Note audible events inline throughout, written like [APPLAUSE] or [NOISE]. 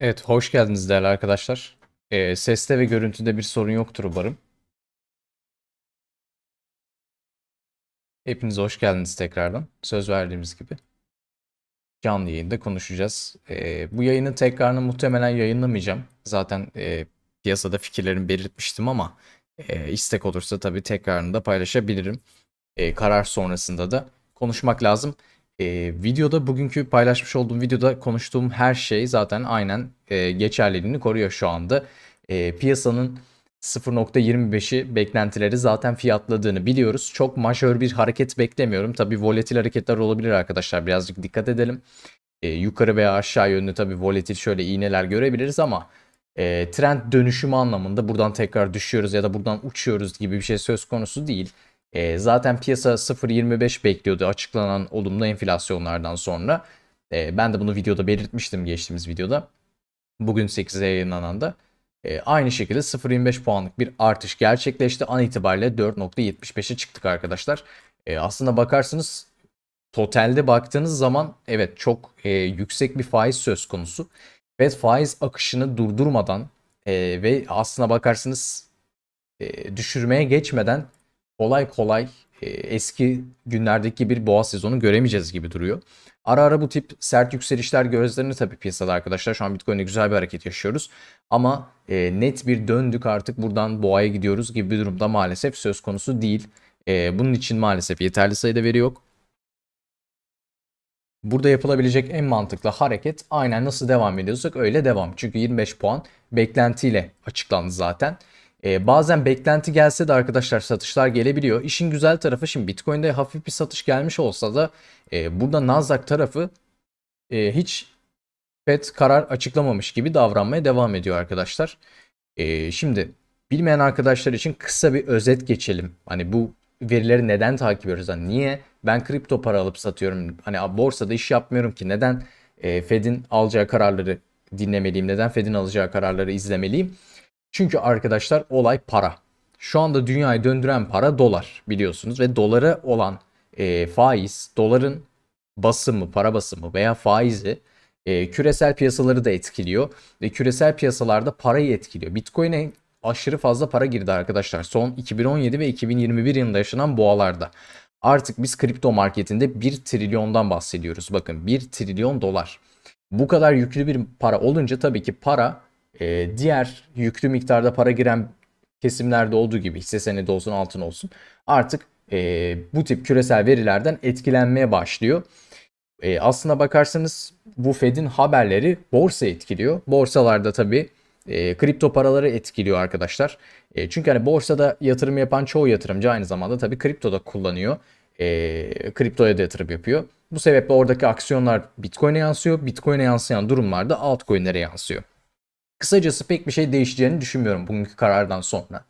Evet, hoş geldiniz değerli arkadaşlar. Ee, seste ve görüntüde bir sorun yoktur umarım. Hepiniz hoş geldiniz tekrardan. Söz verdiğimiz gibi. Canlı yayında konuşacağız. Ee, bu yayının tekrarını muhtemelen yayınlamayacağım. Zaten e, piyasada fikirlerimi belirtmiştim ama e, istek olursa tabii tekrarını da paylaşabilirim. E, karar sonrasında da konuşmak lazım. E, videoda bugünkü paylaşmış olduğum videoda konuştuğum her şey zaten aynen e, geçerliliğini koruyor şu anda. E, piyasanın 0.25'i beklentileri zaten fiyatladığını biliyoruz. Çok majör bir hareket beklemiyorum. Tabii volatil hareketler olabilir arkadaşlar. Birazcık dikkat edelim. E, yukarı veya aşağı yönlü tabii volatil şöyle iğneler görebiliriz ama e, trend dönüşümü anlamında buradan tekrar düşüyoruz ya da buradan uçuyoruz gibi bir şey söz konusu değil. E, zaten piyasa 0.25 bekliyordu açıklanan olumlu enflasyonlardan sonra. E, ben de bunu videoda belirtmiştim geçtiğimiz videoda. Bugün 8'e yayınlanan da. E, aynı şekilde 0.25 puanlık bir artış gerçekleşti. An itibariyle 4.75'e çıktık arkadaşlar. E, aslında bakarsınız totalde baktığınız zaman evet çok e, yüksek bir faiz söz konusu. Fed faiz akışını durdurmadan e, ve aslına bakarsınız e, düşürmeye geçmeden kolay kolay e, eski günlerdeki bir boğa sezonu göremeyeceğiz gibi duruyor. Ara ara bu tip sert yükselişler gözlerini tabii piyasada arkadaşlar. Şu an Bitcoin'de güzel bir hareket yaşıyoruz. Ama e, net bir döndük artık buradan boğaya gidiyoruz gibi bir durumda maalesef söz konusu değil. E, bunun için maalesef yeterli sayıda veri yok. Burada yapılabilecek en mantıklı hareket aynen nasıl devam ediyorsak öyle devam. Çünkü 25 puan beklentiyle açıklandı zaten. Ee, bazen beklenti gelse de arkadaşlar satışlar gelebiliyor. İşin güzel tarafı şimdi Bitcoin'de hafif bir satış gelmiş olsa da e, burada Nasdaq tarafı e, hiç FED karar açıklamamış gibi davranmaya devam ediyor arkadaşlar. E, şimdi bilmeyen arkadaşlar için kısa bir özet geçelim. Hani bu verileri neden takip ediyoruz? Hani niye ben kripto para alıp satıyorum? Hani borsada iş yapmıyorum ki neden e, Fed'in alacağı kararları dinlemeliyim? Neden Fed'in alacağı kararları izlemeliyim? Çünkü arkadaşlar olay para. Şu anda dünyayı döndüren para dolar biliyorsunuz ve dolara olan e, faiz, doların basımı, para basımı veya faizi e, küresel piyasaları da etkiliyor ve küresel piyasalarda parayı etkiliyor. Bitcoin'e aşırı fazla para girdi arkadaşlar. Son 2017 ve 2021 yılında yaşanan boğalarda. Artık biz kripto marketinde 1 trilyondan bahsediyoruz. Bakın 1 trilyon dolar. Bu kadar yüklü bir para olunca tabii ki para e, diğer yüklü miktarda para giren kesimlerde olduğu gibi hisse senedi olsun altın olsun artık e, bu tip küresel verilerden etkilenmeye başlıyor. E, aslına bakarsanız bu Fed'in haberleri borsa etkiliyor. Borsalarda tabii e, kripto paraları etkiliyor arkadaşlar. E, çünkü hani borsada yatırım yapan çoğu yatırımcı aynı zamanda tabii kripto da kullanıyor. E, kriptoya da yatırım yapıyor. Bu sebeple oradaki aksiyonlar Bitcoin'e yansıyor. Bitcoin'e yansıyan durumlarda altcoin'lere yansıyor. Kısacası pek bir şey değişeceğini düşünmüyorum bugünkü karardan sonra.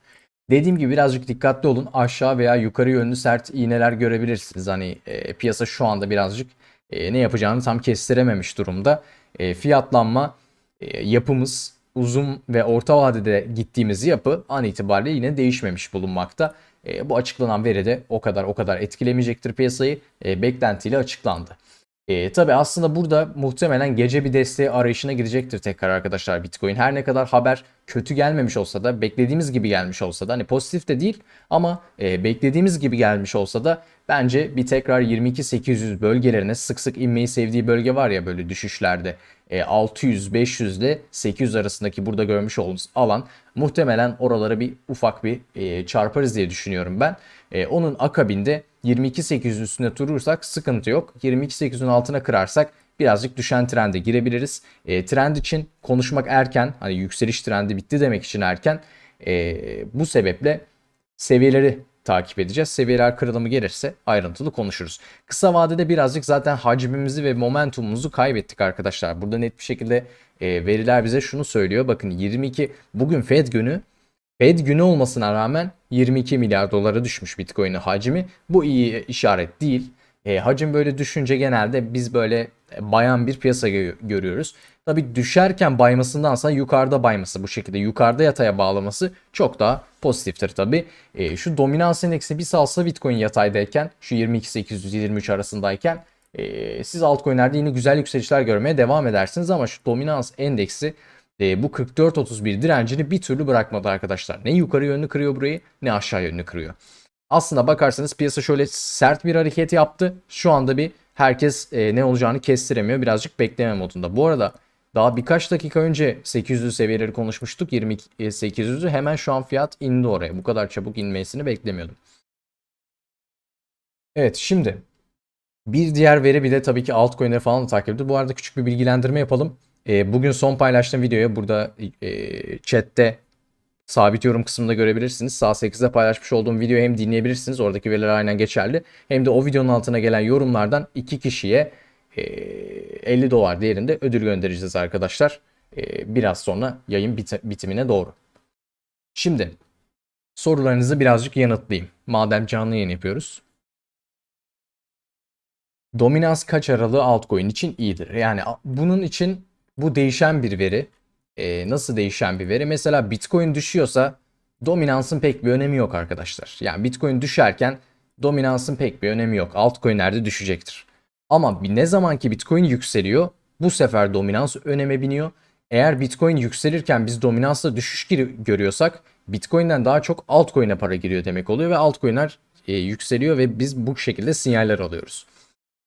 Dediğim gibi birazcık dikkatli olun. Aşağı veya yukarı yönlü sert iğneler görebilirsiniz. Hani e, piyasa şu anda birazcık e, ne yapacağını tam kestirememiş durumda. E, fiyatlanma e, yapımız uzun ve orta vadede gittiğimiz yapı an itibariyle yine değişmemiş bulunmakta. E, bu açıklanan veri de o kadar o kadar etkilemeyecektir piyasayı. E, beklentiyle açıklandı. E, tabii aslında burada muhtemelen gece bir desteği arayışına girecektir tekrar arkadaşlar Bitcoin. Her ne kadar haber kötü gelmemiş olsa da beklediğimiz gibi gelmiş olsa da hani pozitif de değil ama e, beklediğimiz gibi gelmiş olsa da bence bir tekrar 22.800 bölgelerine sık sık inmeyi sevdiği bölge var ya böyle düşüşlerde. E, 600, 500 ile 800 arasındaki burada görmüş olduğunuz alan muhtemelen oralara bir ufak bir e, çarparız diye düşünüyorum ben. E, onun akabinde 22.800 üstüne durursak sıkıntı yok. 22.800'ün altına kırarsak birazcık düşen trende girebiliriz. E, trend için konuşmak erken. Hani yükseliş trendi bitti demek için erken. E, bu sebeple seviyeleri takip edeceğiz. Seviyeler kırılımı gelirse ayrıntılı konuşuruz. Kısa vadede birazcık zaten hacmimizi ve momentumumuzu kaybettik arkadaşlar. Burada net bir şekilde e, veriler bize şunu söylüyor. Bakın 22 bugün Fed günü Fed günü olmasına rağmen 22 milyar dolara düşmüş Bitcoin'in hacmi. Bu iyi işaret değil. E, hacim böyle düşünce genelde biz böyle bayan bir piyasa görüyoruz. Tabi düşerken baymasındansa yukarıda bayması bu şekilde yukarıda yataya bağlaması çok daha pozitiftir tabi. E, şu dominans endeksi bir salsa Bitcoin yataydayken şu 22.823 arasındayken e, siz altcoin'lerde yine güzel yükselişler görmeye devam edersiniz ama şu dominans endeksi e, bu 44.31 direncini bir türlü bırakmadı arkadaşlar. Ne yukarı yönlü kırıyor burayı ne aşağı yönlü kırıyor. Aslında bakarsanız piyasa şöyle sert bir hareket yaptı. Şu anda bir herkes e, ne olacağını kestiremiyor. Birazcık bekleme modunda. Bu arada daha birkaç dakika önce 800 seviyeleri konuşmuştuk. 2800'ü hemen şu an fiyat indi oraya. Bu kadar çabuk inmesini beklemiyordum. Evet şimdi bir diğer veri bir de tabii ki altcoin'leri falan da takip ediyor. Bu arada küçük bir bilgilendirme yapalım. E, bugün son paylaştığım videoya burada e, chatte sabit yorum kısmında görebilirsiniz. Sağ 8'de paylaşmış olduğum videoyu hem dinleyebilirsiniz. Oradaki veriler aynen geçerli. Hem de o videonun altına gelen yorumlardan iki kişiye e, 50 dolar değerinde ödül göndereceğiz arkadaşlar. E, biraz sonra yayın bit- bitimine doğru. Şimdi sorularınızı birazcık yanıtlayayım. Madem canlı yayın yapıyoruz. Dominans kaç aralığı altcoin için iyidir? Yani bunun için bu değişen bir veri. Ee, nasıl değişen bir veri? Mesela Bitcoin düşüyorsa dominansın pek bir önemi yok arkadaşlar. Yani Bitcoin düşerken dominansın pek bir önemi yok. Altcoin'lerde düşecektir. Ama ne zaman ki Bitcoin yükseliyor bu sefer dominans öneme biniyor. Eğer Bitcoin yükselirken biz dominansla düşüş görüyorsak Bitcoin'den daha çok altcoin'e para giriyor demek oluyor ve altcoin'ler e, yükseliyor ve biz bu şekilde sinyaller alıyoruz.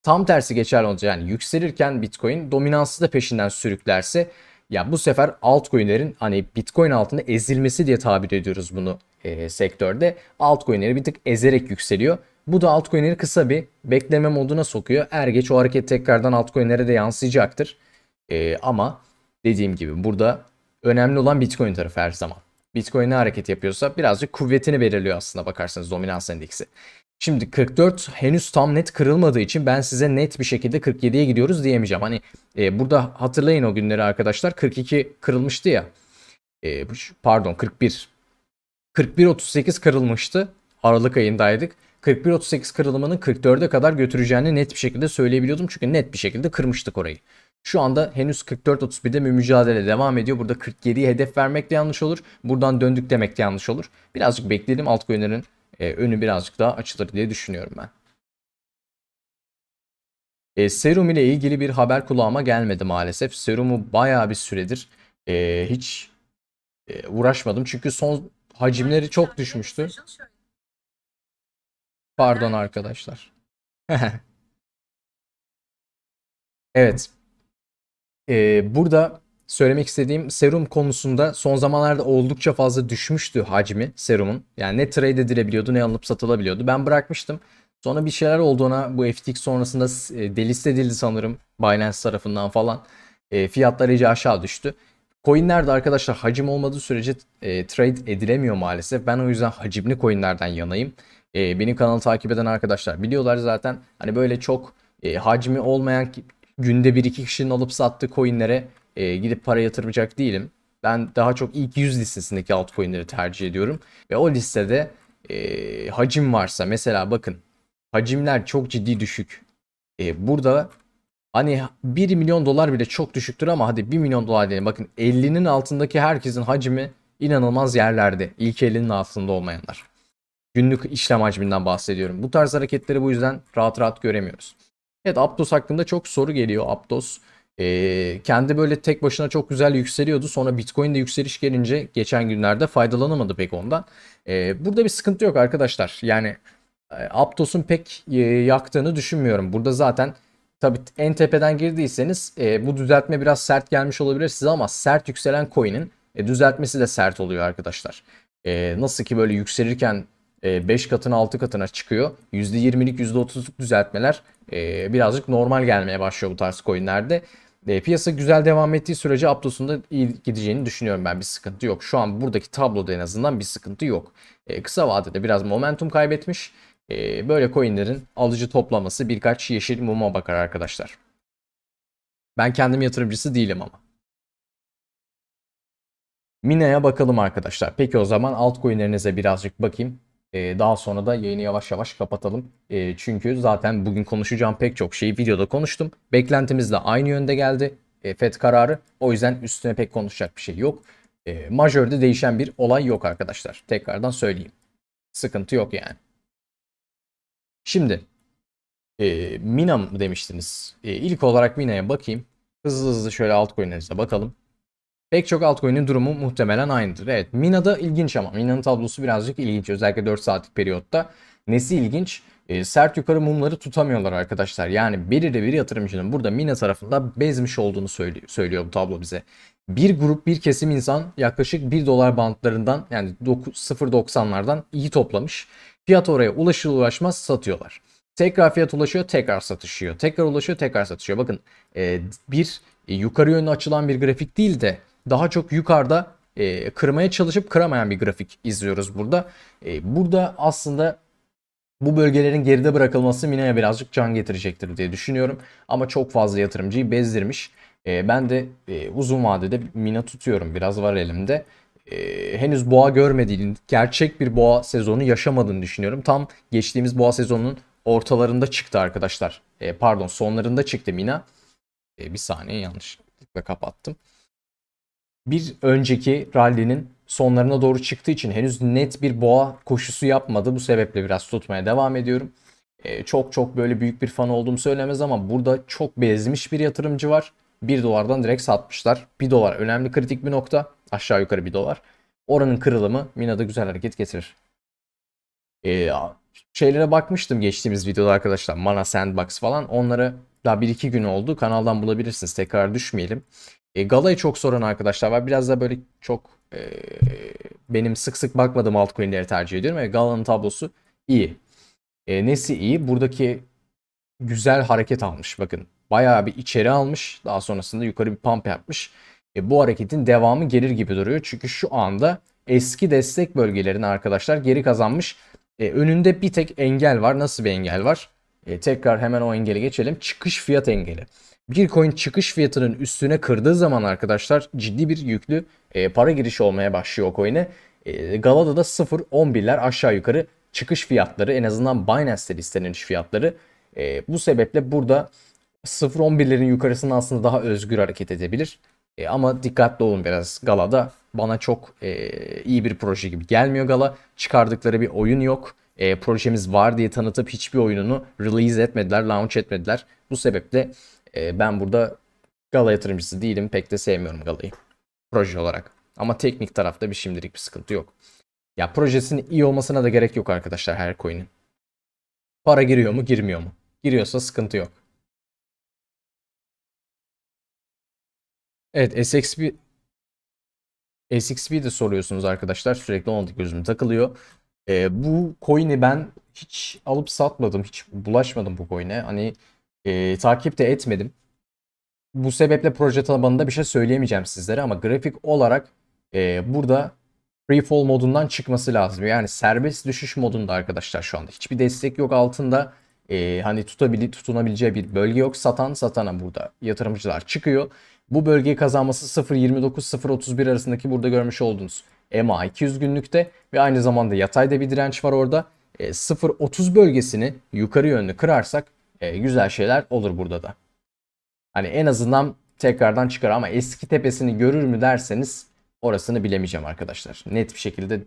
Tam tersi geçerli olacak. Yani yükselirken Bitcoin dominansı da peşinden sürüklerse ya bu sefer altcoin'lerin hani Bitcoin altında ezilmesi diye tabir ediyoruz bunu e, sektörde. Altcoin'leri bir tık ezerek yükseliyor. Bu da altcoin'leri kısa bir bekleme moduna sokuyor. Er geç o hareket tekrardan altcoin'lere de yansıyacaktır. E, ama dediğim gibi burada önemli olan Bitcoin tarafı her zaman. Bitcoin ne hareket yapıyorsa birazcık kuvvetini belirliyor aslında bakarsanız dominans endeksi. Şimdi 44 henüz tam net kırılmadığı için ben size net bir şekilde 47'ye gidiyoruz diyemeyeceğim. Hani e, burada hatırlayın o günleri arkadaşlar 42 kırılmıştı ya. E, pardon 41. 41.38 kırılmıştı. Aralık ayındaydık. 41.38 kırılımının 44'e kadar götüreceğini net bir şekilde söyleyebiliyordum. Çünkü net bir şekilde kırmıştık orayı. Şu anda henüz 44.31'de bir mücadele devam ediyor. Burada 47'yi hedef vermek de yanlış olur. Buradan döndük demek de yanlış olur. Birazcık bekleyelim altcoin'lerin e, önü birazcık daha açılır diye düşünüyorum ben. E, serum ile ilgili bir haber kulağıma gelmedi maalesef. Serumu bayağı bir süredir e, hiç e, uğraşmadım. Çünkü son hacimleri çok düşmüştü. Pardon arkadaşlar. [LAUGHS] Evet. E, burada söylemek istediğim serum konusunda son zamanlarda oldukça fazla düşmüştü hacmi serumun. Yani ne trade edilebiliyordu ne alınıp satılabiliyordu. Ben bırakmıştım. Sonra bir şeyler olduğuna bu FTX sonrasında e, delist edildi sanırım Binance tarafından falan. E, fiyatlar iyice aşağı düştü. Coinlerde arkadaşlar hacim olmadığı sürece e, trade edilemiyor maalesef. Ben o yüzden hacimli coinlerden yanayım. E, benim kanalı takip eden arkadaşlar biliyorlar zaten. Hani böyle çok e, hacmi olmayan günde bir iki kişinin alıp sattığı coinlere e, gidip para yatıracak değilim. Ben daha çok ilk 100 listesindeki altcoin'leri tercih ediyorum. Ve o listede e, hacim varsa mesela bakın hacimler çok ciddi düşük. E, burada hani 1 milyon dolar bile çok düşüktür ama hadi 1 milyon dolar diyelim. Bakın 50'nin altındaki herkesin hacmi inanılmaz yerlerde. İlk 50'nin altında olmayanlar. Günlük işlem hacminden bahsediyorum. Bu tarz hareketleri bu yüzden rahat rahat göremiyoruz. Evet Aptos hakkında çok soru geliyor. Aptos e, kendi böyle tek başına çok güzel yükseliyordu. Sonra Bitcoin'de yükseliş gelince geçen günlerde faydalanamadı pek ondan. E, burada bir sıkıntı yok arkadaşlar. Yani e, Aptos'un pek e, yaktığını düşünmüyorum. Burada zaten tabii en tepeden girdiyseniz e, bu düzeltme biraz sert gelmiş olabilir size ama sert yükselen coin'in e, düzeltmesi de sert oluyor arkadaşlar. E, nasıl ki böyle yükselirken 5 katına 6 katına çıkıyor. %20'lik %30'luk düzeltmeler e, birazcık normal gelmeye başlıyor bu tarz coinlerde. E, piyasa güzel devam ettiği sürece Aptos'un da iyi gideceğini düşünüyorum ben. Bir sıkıntı yok. Şu an buradaki tabloda en azından bir sıkıntı yok. E, kısa vadede biraz momentum kaybetmiş. E, böyle coinlerin alıcı toplaması birkaç yeşil muma bakar arkadaşlar. Ben kendim yatırımcısı değilim ama. Mina'ya bakalım arkadaşlar. Peki o zaman altcoin'lerinize birazcık bakayım. Ee, daha sonra da yayını yavaş yavaş kapatalım. Ee, çünkü zaten bugün konuşacağım pek çok şeyi videoda konuştum. Beklentimiz de aynı yönde geldi. E, FED kararı. O yüzden üstüne pek konuşacak bir şey yok. E, majörde değişen bir olay yok arkadaşlar. Tekrardan söyleyeyim. Sıkıntı yok yani. Şimdi E, Mina mı demiştiniz? E, ilk olarak Mina'ya bakayım. Hızlı hızlı şöyle altcoin'lerinize bakalım. Pek çok altcoin'in durumu muhtemelen aynıdır. Evet Mina'da ilginç ama Mina'nın tablosu birazcık ilginç. Özellikle 4 saatlik periyotta. Nesi ilginç? E, sert yukarı mumları tutamıyorlar arkadaşlar. Yani belirli bir yatırımcının burada Mina tarafında bezmiş olduğunu söylüyor, söylüyor bu tablo bize. Bir grup bir kesim insan yaklaşık 1 dolar bantlarından yani 0.90'lardan iyi toplamış. Fiyat oraya ulaşır ulaşmaz satıyorlar. Tekrar fiyat ulaşıyor tekrar satışıyor. Tekrar ulaşıyor tekrar satışıyor. Bakın e, bir e, yukarı yönlü açılan bir grafik değil de daha çok yukarıda e, kırmaya çalışıp kıramayan bir grafik izliyoruz burada. E, burada aslında bu bölgelerin geride bırakılması Mina'ya birazcık can getirecektir diye düşünüyorum. Ama çok fazla yatırımcıyı bezdirmiş. E, ben de e, uzun vadede Mina tutuyorum. Biraz var elimde. E, henüz boğa görmediğini, gerçek bir boğa sezonu yaşamadığını düşünüyorum. Tam geçtiğimiz boğa sezonunun ortalarında çıktı arkadaşlar. E, pardon sonlarında çıktı Mina. E, bir saniye yanlışlıkla kapattım. Bir önceki rally'nin sonlarına doğru çıktığı için henüz net bir boğa koşusu yapmadı. Bu sebeple biraz tutmaya devam ediyorum. E, çok çok böyle büyük bir fan olduğumu söylemez ama burada çok bezmiş bir yatırımcı var. 1 dolardan direkt satmışlar. 1 dolar önemli kritik bir nokta. Aşağı yukarı 1 dolar. Oranın kırılımı Mina'da güzel hareket getirir. E, şeylere bakmıştım geçtiğimiz videoda arkadaşlar. Mana Sandbox falan. Onları daha 1-2 gün oldu. Kanaldan bulabilirsiniz. Tekrar düşmeyelim. E, Gala'yı çok soran arkadaşlar var. Biraz da böyle çok e, benim sık sık bakmadığım altcoin'leri tercih ediyorum. E, Gala'nın tablosu iyi. E, nesi iyi? Buradaki güzel hareket almış. Bakın bayağı bir içeri almış. Daha sonrasında yukarı bir pump yapmış. E, bu hareketin devamı gelir gibi duruyor. Çünkü şu anda eski destek bölgelerini arkadaşlar geri kazanmış. E, önünde bir tek engel var. Nasıl bir engel var? E, tekrar hemen o engeli geçelim. Çıkış fiyat engeli. Bir coin çıkış fiyatının üstüne kırdığı zaman arkadaşlar ciddi bir yüklü e, para girişi olmaya başlıyor o coin'e. E, Gala'da da 0.11'ler aşağı yukarı çıkış fiyatları en azından Binance'te istenilen fiyatları. E, bu sebeple burada 0.11'lerin yukarısında aslında daha özgür hareket edebilir. E, ama dikkatli olun biraz Gala'da. Bana çok e, iyi bir proje gibi gelmiyor Gala. Çıkardıkları bir oyun yok. E, projemiz var diye tanıtıp hiçbir oyununu release etmediler, launch etmediler. Bu sebeple e, ben burada Gala yatırımcısı değilim. Pek de sevmiyorum Gala'yı. Proje olarak. Ama teknik tarafta bir şimdilik bir sıkıntı yok. Ya projesinin iyi olmasına da gerek yok arkadaşlar her coin'in. Para giriyor mu girmiyor mu? Giriyorsa sıkıntı yok. Evet SXP SXP de soruyorsunuz arkadaşlar. Sürekli ona gözüm takılıyor. Ee, bu coin'i ben hiç alıp satmadım. Hiç bulaşmadım bu coin'e. Hani e, takip de etmedim. Bu sebeple proje tabanında bir şey söyleyemeyeceğim sizlere ama grafik olarak e, burada free fall modundan çıkması lazım. Yani serbest düşüş modunda arkadaşlar şu anda. Hiçbir destek yok altında. E, hani tutabili, tutunabileceği bir bölge yok. Satan satana burada yatırımcılar çıkıyor. Bu bölgeyi kazanması 0.29-0.31 arasındaki burada görmüş olduğunuz EMA 200 günlükte ve aynı zamanda yatayda bir direnç var orada. E, 0.30 bölgesini yukarı yönlü kırarsak e, güzel şeyler olur burada da. Hani en azından tekrardan çıkar ama eski tepesini görür mü derseniz orasını bilemeyeceğim arkadaşlar. Net bir şekilde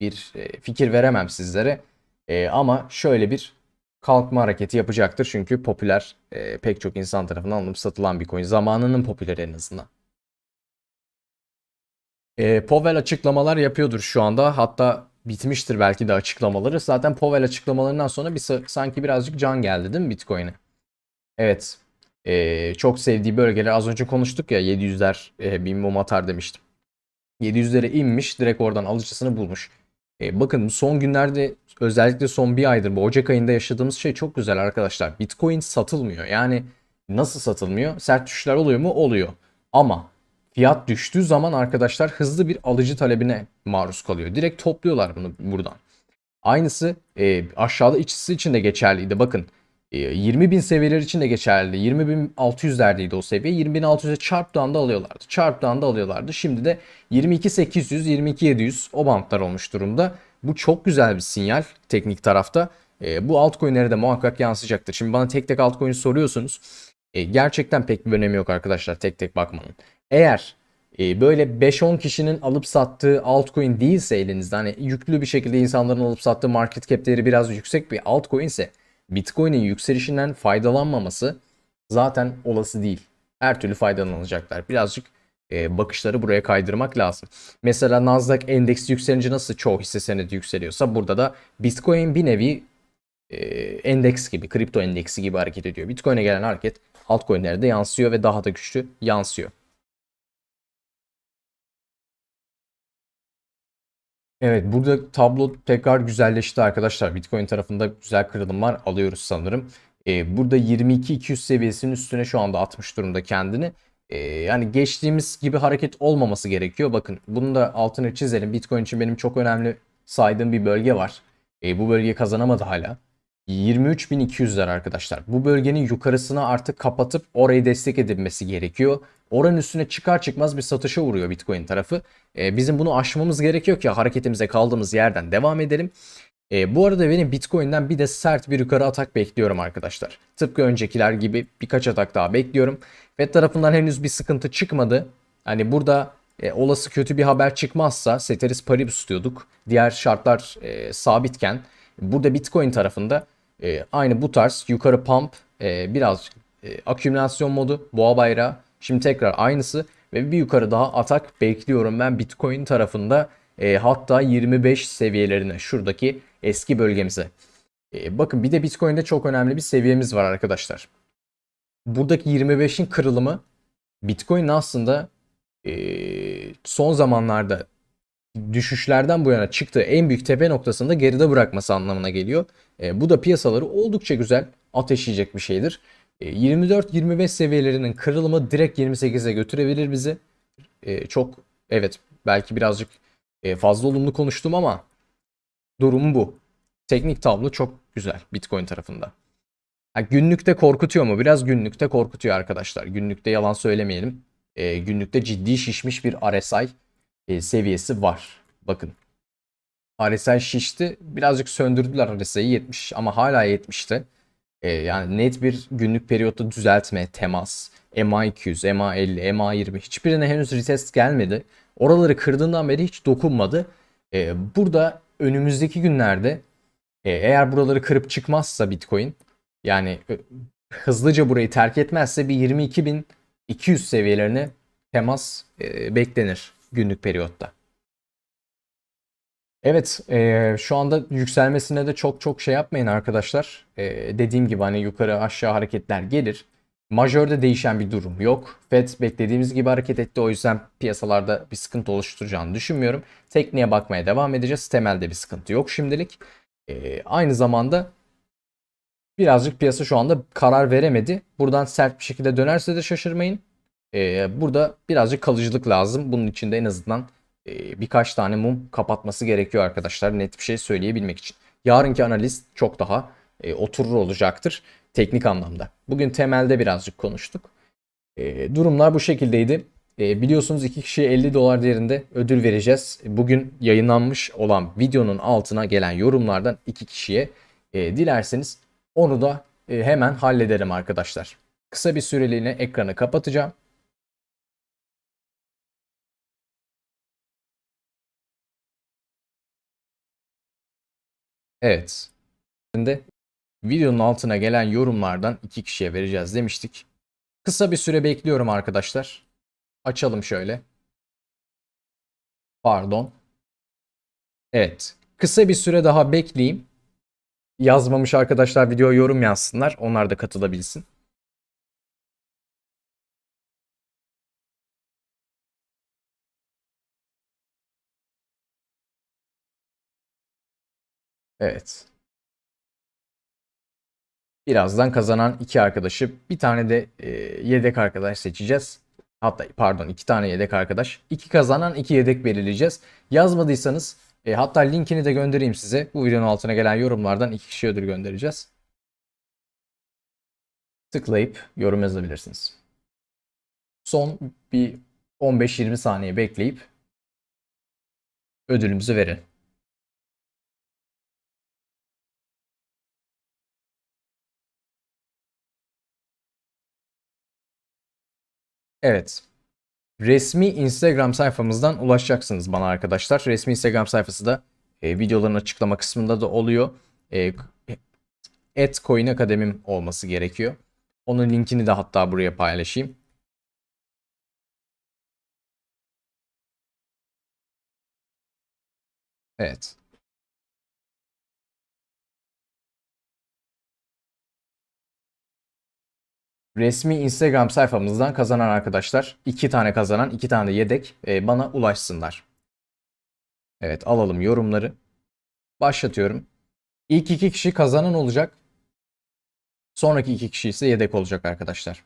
bir e, fikir veremem sizlere. E, ama şöyle bir kalkma hareketi yapacaktır. Çünkü popüler e, pek çok insan tarafından alınıp satılan bir coin. Zamanının popüleri en azından. E, Powell açıklamalar yapıyordur şu anda. Hatta bitmiştir belki de açıklamaları. Zaten Powell açıklamalarından sonra bir sanki birazcık can geldi değil mi Bitcoin'e? Evet. E, çok sevdiği bölgeler az önce konuştuk ya 700'ler e, bir mum atar demiştim. 700'lere inmiş direkt oradan alıcısını bulmuş. E, bakın son günlerde özellikle son bir aydır bu Ocak ayında yaşadığımız şey çok güzel arkadaşlar. Bitcoin satılmıyor. Yani nasıl satılmıyor? Sert düşüşler oluyor mu? Oluyor. Ama fiyat düştüğü zaman arkadaşlar hızlı bir alıcı talebine maruz kalıyor. Direkt topluyorlar bunu buradan. Aynısı e, aşağıda içisi için de geçerliydi. Bakın 20 e, bin seviyeler için de geçerli. 20 bin 600'lerdeydi o seviye. 20 bin 600'e çarptığı anda alıyorlardı. Çarptığı anda alıyorlardı. Şimdi de 22 800, 22 700 o bantlar olmuş durumda. Bu çok güzel bir sinyal teknik tarafta. E, bu altcoin'lere de muhakkak yansıyacaktır. Şimdi bana tek tek altcoin soruyorsunuz. E, gerçekten pek bir önemi yok arkadaşlar tek tek bakmanın. Eğer e, böyle 5-10 kişinin alıp sattığı altcoin değilse elinizde hani yüklü bir şekilde insanların alıp sattığı market cap değeri biraz yüksek bir altcoin ise Bitcoin'in yükselişinden faydalanmaması zaten olası değil. Her türlü faydalanacaklar. Birazcık e, bakışları buraya kaydırmak lazım. Mesela Nasdaq endeksi yükselince nasıl çoğu hisse senedi yükseliyorsa burada da Bitcoin bir nevi e, endeks gibi, kripto endeksi gibi hareket ediyor. Bitcoin'e gelen hareket altcoin'lere de yansıyor ve daha da güçlü yansıyor. Evet burada tablo tekrar güzelleşti arkadaşlar. Bitcoin tarafında güzel kırılımlar alıyoruz sanırım. Ee, burada 22-200 seviyesinin üstüne şu anda atmış durumda kendini. Ee, yani geçtiğimiz gibi hareket olmaması gerekiyor. Bakın bunu da altını çizelim. Bitcoin için benim çok önemli saydığım bir bölge var. Ee, bu bölge kazanamadı hala. 23.200'ler arkadaşlar. Bu bölgenin yukarısına artık kapatıp orayı destek edilmesi gerekiyor. Oranın üstüne çıkar çıkmaz bir satışa uğruyor Bitcoin tarafı. Ee, bizim bunu aşmamız gerekiyor ki hareketimize kaldığımız yerden devam edelim. Ee, bu arada benim Bitcoin'den bir de sert bir yukarı atak bekliyorum arkadaşlar. Tıpkı öncekiler gibi birkaç atak daha bekliyorum. Fed tarafından henüz bir sıkıntı çıkmadı. Hani burada e, olası kötü bir haber çıkmazsa Ceteris Paribus diyorduk. Diğer şartlar e, sabitken burada Bitcoin tarafında e, aynı bu tarz yukarı pump e, biraz e, akümülasyon modu boğa bayrağı. Şimdi tekrar aynısı ve bir yukarı daha atak bekliyorum ben Bitcoin tarafında. E, hatta 25 seviyelerine şuradaki eski bölgemize. E, bakın bir de Bitcoin'de çok önemli bir seviyemiz var arkadaşlar. Buradaki 25'in kırılımı Bitcoin aslında e, son zamanlarda düşüşlerden bu yana çıktığı en büyük tepe noktasında geride bırakması anlamına geliyor. E, bu da piyasaları oldukça güzel ateşleyecek bir şeydir. 24-25 seviyelerinin kırılımı direkt 28'e götürebilir bizi. E, çok evet belki birazcık e, fazla olumlu konuştum ama durum bu. Teknik tablo çok güzel Bitcoin tarafında. Günlükte korkutuyor mu? Biraz günlükte korkutuyor arkadaşlar. Günlükte yalan söylemeyelim. E, günlükte ciddi şişmiş bir RSI e, seviyesi var. Bakın. RSI şişti. Birazcık söndürdüler RSI'yi 70 ama hala 70'te. E, yani net bir günlük periyotta düzeltme, temas, MA200, MA50, MA20 hiçbirine henüz retest gelmedi. Oraları kırdığından beri hiç dokunmadı. E, burada önümüzdeki günlerde e, eğer buraları kırıp çıkmazsa Bitcoin yani e, hızlıca burayı terk etmezse bir 22.200 seviyelerine temas e, beklenir günlük periyotta. Evet, e, şu anda yükselmesine de çok çok şey yapmayın arkadaşlar. E, dediğim gibi hani yukarı aşağı hareketler gelir. Majörde değişen bir durum yok. Fed beklediğimiz gibi hareket etti. O yüzden piyasalarda bir sıkıntı oluşturacağını düşünmüyorum. Tekniğe bakmaya devam edeceğiz. Temelde bir sıkıntı yok şimdilik. E, aynı zamanda birazcık piyasa şu anda karar veremedi. Buradan sert bir şekilde dönerse de şaşırmayın. E, burada birazcık kalıcılık lazım. Bunun için de en azından birkaç tane mum kapatması gerekiyor arkadaşlar. Net bir şey söyleyebilmek için. Yarınki analiz çok daha e, oturur olacaktır teknik anlamda. Bugün temelde birazcık konuştuk. E, durumlar bu şekildeydi. E, biliyorsunuz iki kişiye 50 dolar değerinde ödül vereceğiz. Bugün yayınlanmış olan videonun altına gelen yorumlardan iki kişiye e, dilerseniz onu da e, hemen hallederim arkadaşlar. Kısa bir süreliğine ekranı kapatacağım. Evet. Şimdi videonun altına gelen yorumlardan iki kişiye vereceğiz demiştik. Kısa bir süre bekliyorum arkadaşlar. Açalım şöyle. Pardon. Evet. Kısa bir süre daha bekleyeyim. Yazmamış arkadaşlar video yorum yazsınlar. Onlar da katılabilsin. Evet. Birazdan kazanan iki arkadaşı bir tane de e, yedek arkadaş seçeceğiz. Hatta pardon iki tane yedek arkadaş. İki kazanan iki yedek belirleyeceğiz. Yazmadıysanız e, hatta linkini de göndereyim size. Bu videonun altına gelen yorumlardan iki kişi ödül göndereceğiz. Tıklayıp yorum yazabilirsiniz. Son bir 15-20 saniye bekleyip ödülümüzü verin. Evet. Resmi Instagram sayfamızdan ulaşacaksınız bana arkadaşlar. Resmi Instagram sayfası da e, videoların açıklama kısmında da oluyor. E, et coin akademim olması gerekiyor. Onun linkini de hatta buraya paylaşayım. Evet. Resmi Instagram sayfamızdan kazanan arkadaşlar, iki tane kazanan, iki tane de yedek e, bana ulaşsınlar. Evet alalım yorumları. Başlatıyorum. İlk iki kişi kazanan olacak. Sonraki iki kişi ise yedek olacak arkadaşlar.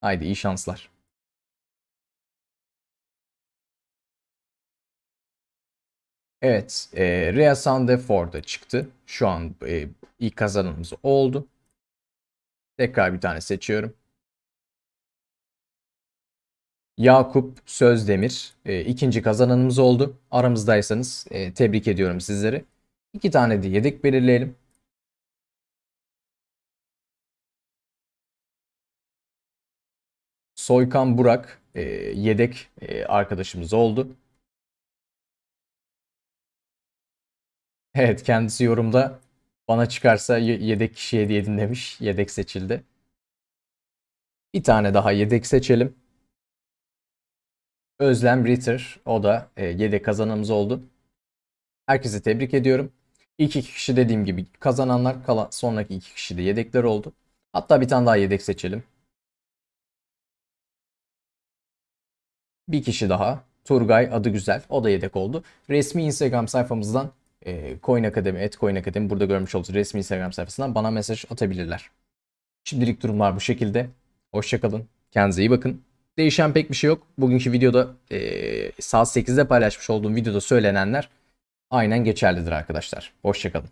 Haydi iyi şanslar. Evet, e, Rea Sandeford'a çıktı. Şu an e, ilk kazanımız oldu. Tekrar bir tane seçiyorum. Yakup Sözdemir e, ikinci kazananımız oldu. Aramızdaysanız e, tebrik ediyorum sizleri. İki tane de yedek belirleyelim. Soykan Burak e, yedek e, arkadaşımız oldu. Evet kendisi yorumda bana çıkarsa ye- yedek kişi hediye edin demiş. Yedek seçildi. Bir tane daha yedek seçelim. Özlem Ritter. O da e, yedek kazanımız oldu. Herkese tebrik ediyorum. İlk iki kişi dediğim gibi kazananlar kalan sonraki iki kişi de yedekler oldu. Hatta bir tane daha yedek seçelim. Bir kişi daha. Turgay adı güzel. O da yedek oldu. Resmi Instagram sayfamızdan e, Coin Akademi, et Coin Akademi burada görmüş olduğunuz resmi Instagram sayfasından bana mesaj atabilirler. Şimdilik durumlar bu şekilde. Hoşçakalın. Kendinize iyi bakın. Değişen pek bir şey yok. Bugünkü videoda e, saat 8'de paylaşmış olduğum videoda söylenenler aynen geçerlidir arkadaşlar. Hoşçakalın.